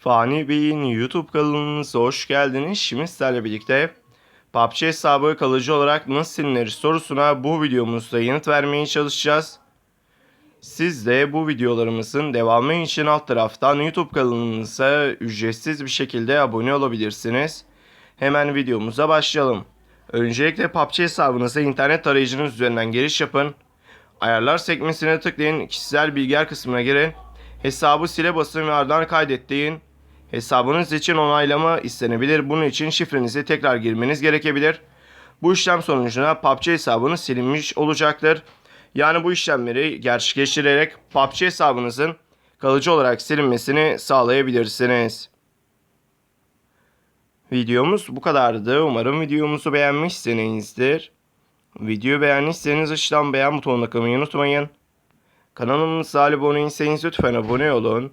Fani Bey'in YouTube kanalınıza hoş geldiniz. Şimdi sizlerle birlikte PUBG hesabı kalıcı olarak nasıl silinir sorusuna bu videomuzda yanıt vermeye çalışacağız. Siz de bu videolarımızın devamı için alt taraftan YouTube kanalımıza ücretsiz bir şekilde abone olabilirsiniz. Hemen videomuza başlayalım. Öncelikle PUBG hesabınıza internet arayıcınız üzerinden giriş yapın. Ayarlar sekmesine tıklayın, kişisel bilgiler kısmına girin. Hesabı sile basın ve ardından kaydet. Hesabınız için onaylama istenebilir. Bunun için şifrenizi tekrar girmeniz gerekebilir. Bu işlem sonucunda PUBG hesabınız silinmiş olacaktır. Yani bu işlemleri gerçekleştirerek PUBG hesabınızın kalıcı olarak silinmesini sağlayabilirsiniz. Videomuz bu kadardı. Umarım videomuzu beğenmişsinizdir. Videoyu beğendiyseniz aşağıdan beğen butonuna kılmayı unutmayın. Kanalımıza abone değilseniz lütfen abone olun.